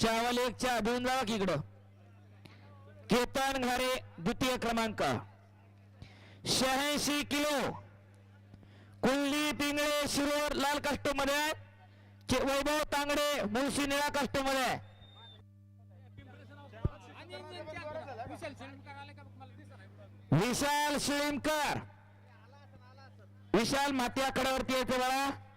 चावल एक च्या देऊन जावा की इकडं? केतन घारे द्वितीय क्रमांक. शहाऐंशी किलो. कुल्ली पिंगळे शिरोर लाल कास्टो आहे. चे- वैभव तांगडे मुळशी निळा कास्टो आहे. विशाल शिळीमकर. विशाल माती कडावरती येते बाळा.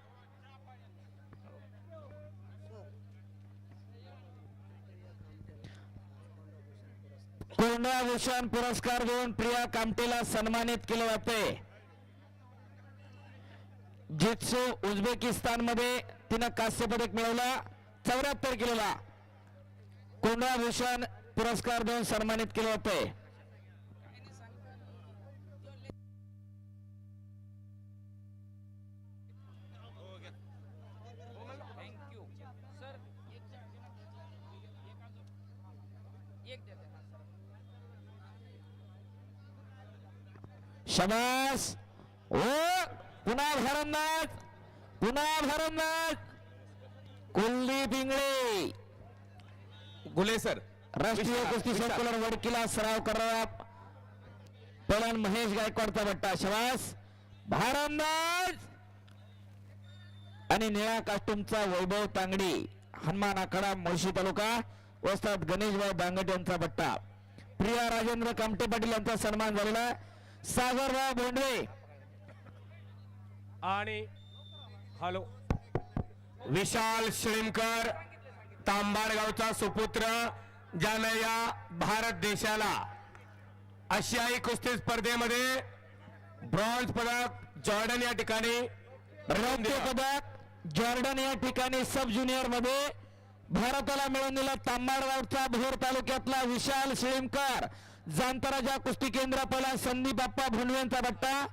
पूर्णभूषण पुरस्कार देऊन प्रिया कामटेला सन्मानित केले जाते जित्सू उझबेकिस्तानमध्ये तिनं कांस्य पदक मिळवला चौऱ्याहत्तर किलोला. कोंडाभूषण पुरस्कार देऊन सन्मानित केले होते थँक्यू सर एक देते हा सर शबास. ओ पुन्हा भरमनाथ पुन्हा भरमनाथ कुल्ली पिंगळे. गुले सर. राष्ट्रीय कुस्ती. सर्कुलर वडकीला सराव करणारा. पहिला महेश गायकवाडचा बट्टा. शबास. भारमनाथ आणि निळा कास्टूमचा वैभव तांगडी. हनुमान आखाडा मुळशी तालुका. वस्तात गणेशभाई बांगट यांचा बट्टा. प्रिया राजेंद्र कामटे पाटील यांचा सन्मान झालेला. सागरराव बोंडवे. आणि हॅलो. विशाल शिळीमकर तांबाडगावचा सुपुत्र ज्यानं या भारत देशाला. आशियाई कुस्ती स्पर्धेमध्ये ब्रॉन्झ पदक जॉर्डन या ठिकाणी. रौप्य. पदक जॉर्डन या ठिकाणी सब ज्युनियरमध्ये. भारताला मिळवून दिला तांबाडगावचा भोर तालुक्यातला विशाल शिळीमकर जांतराजा कुस्ती केंद्रापाला पहिला संदीप बाप्पा भुनवे यांचा बट्टा.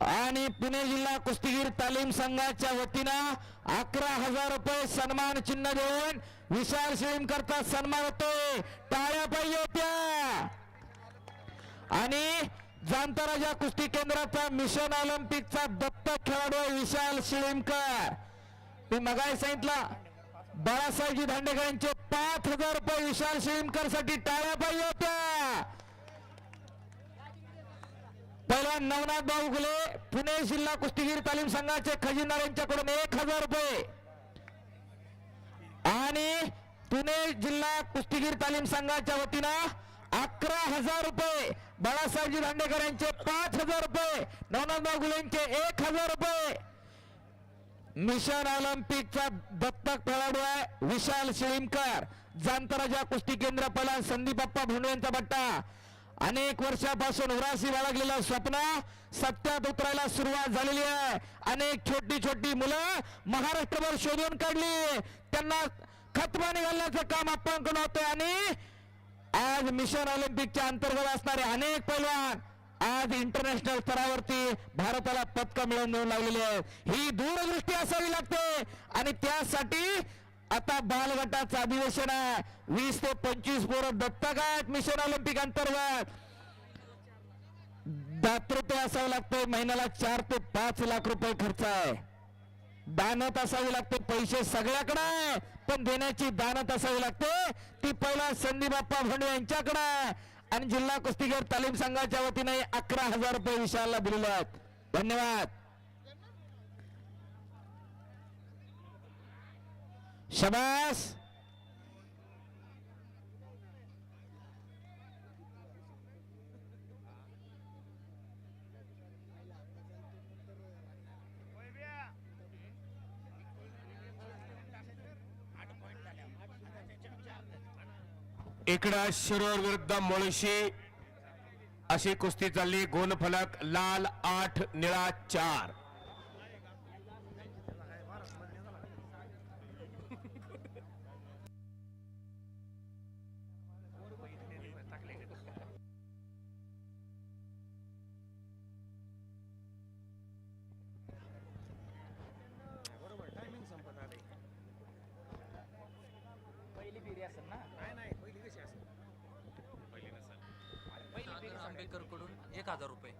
आणि पुणे जिल्हा कुस्तीगीर तालीम संघाच्या वतीनं अकरा हजार रुपये सन्मान चिन्ह देऊन विशाल शिळीमकरचा सन्मान होतोय टाळ्या पाहिजे होत्या आणि जांतराजा कुस्ती केंद्राचा मिशन ऑलिम्पिकचा दत्तक खेळाडू विशाल शिळीमकर. मी मगाय सांगितलं बाळासाहेबजी दांडेकर यांचे पाच हजार रुपये विशाल शिळीमकरसाठी टाळ्या पाहिजे होत्या. पहिला नवनाथ भाऊ गुले पुणे जिल्हा कुस्तीगीर तालीम संघाचे खजिनदार यांच्याकडून एक हजार रुपये. आणि पुणे जिल्हा कुस्तीगीर तालीम संघाच्या वतीनं अकरा हजार रुपये बाळासाहेबजी दांडेकर यांचे पाच हजार रुपये नवनाथभाऊ गुले यांचे एक हजार रुपये. मिशन ऑलिम्पिकचा दत्तक खेळाडू आहे विशाल शिळीमकर. जांतराजा कुस्ती केंद्र पहिला संदीपप्पा बाप्पा यांचा बट्टा. अनेक वर्षापासून उरासी बाळगलेलं स्वप्न सत्यात उतरायला सुरुवात झालेली आहे. अनेक छोटी छोटी मुलं महाराष्ट्रभर शोधून काढली. त्यांना खतपाणी घालण्याचं काम आपण करून आणि आज मिशन ऑलिम्पिकच्या अंतर्गत असणारे अनेक पैलवान आज इंटरनॅशनल स्तरावरती भारताला पदक मिळवून देऊ लागलेली आहे. ही दूरदृष्टी असावी लागते. आणि त्यासाठी आता बालगटाचं अधिवेशन आहे. वीस ते पंचवीस पोरं दत्तक आहेत मिशन ऑलिम्पिक अंतर्गत. दातृत्व असावं लागतंय महिन्याला चार ते पाच लाख रुपये खर्च आहे. दानत असावी लागते. पैसे सगळ्याकडे आहे. पण देण्याची दानत असावी लागते. ती पहिला संदीप बाप्पा भोंडवे यांच्याकडे आहे. आणि जिल्हा कुस्तीगीर तालीम संघाच्या वतीने अकरा हजार रुपये विशालला दिलेले आहेत. धन्यवाद. शबास. इकडं शिरोर विरुद्ध मुळशी. अशी कुस्ती चालली. गुणफलक लाल आठ निळा चार. एक हजार रुपये.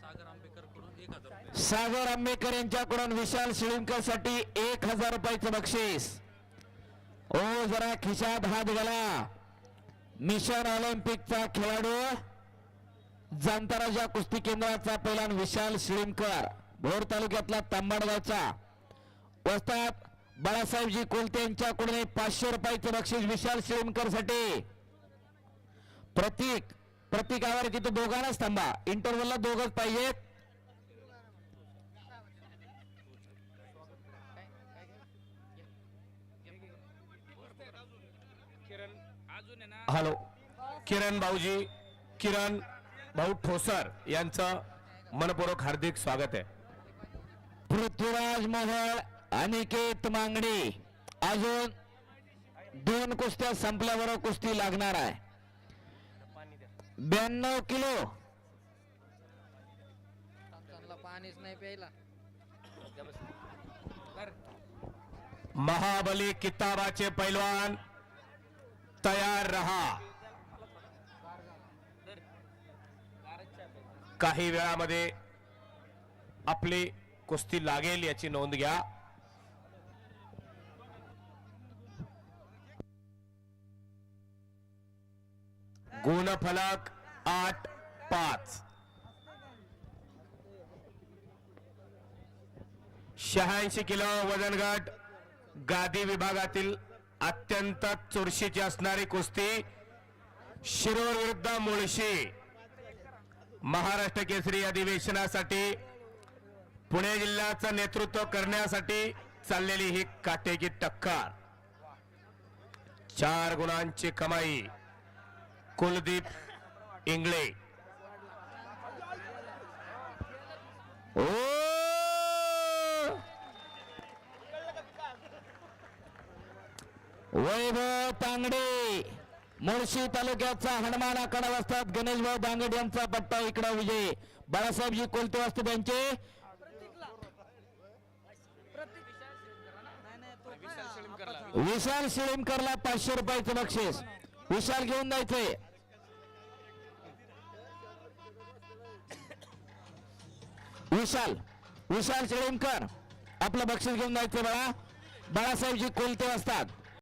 सागर आंबेकर एक हजार रुपये. सागर आंबेकर यांच्याकडून विशाल शिळीमकरसाठी एक हजार रुपयाचं बक्षीस. ओ जरा खिशात हात घाला. मिशन ऑलिम्पिकचा खेळाडू जांताराजा कुस्ती केंद्राचा पहिला विशाल शिळीमकर भोर तालुक्यातला तांबाडगावचा. वस्तात बाळासाहेबजी कोलते यांच्याकडून पाचशे रुपयाचं बक्षीस विशाल शिळीमकरसाठी प्रतीक प्रतीकावर तिथं दोघांनाच थांबा. इंटरव्हलला दोघच पाहिजेत. अजून आहे ना? हॅलो किरण भाऊजी किरण भाऊ ठोसर यांचं मनपूर्वक हार्दिक स्वागत आहे. पृथ्वीराज मोहोळ अनिकेत मांगडी अजून दोन कुस्त्या संपल्यावर कुस्ती लागणार आहे. ब्याण्णव किलो. पाणीच नाही प्यायला. महाबली किताबाचे पैलवान तयार रहा. काही वेळामध्ये आपली कुस्ती लागेल याची नोंद घ्या. गुणफलक आठ पाच. शहाऐंशी किलो वजनगट गादी विभागातील अत्यंत चुरशीची असणारी कुस्ती शिरोर विरुद्ध मुळशी. महाराष्ट्र केसरी अधिवेशनासाठी पुणे जिल्ह्याचं नेतृत्व करण्यासाठी चाललेली ही काटेकी टक्कर. चार गुणांची कमाई. कुलदीप इंगळे. ओ! वैभव तांगडे मुळशी तालुक्याचा हनुमान आखाडा वाजतात गणेशभाऊ दांगड यांचा पट्टा इकडा विजय. बाळासाहेबजी कोलते वाजते त्यांचे. विशाल शिळीमकरला पाचशे रुपयाचं बक्षीस. विशाल घेऊन जायचंय. विशाल विशाल शेळीमकर आपलं बक्षीस घेऊन जायचं बाळा. बाळासाहेबजी कोलते असतात.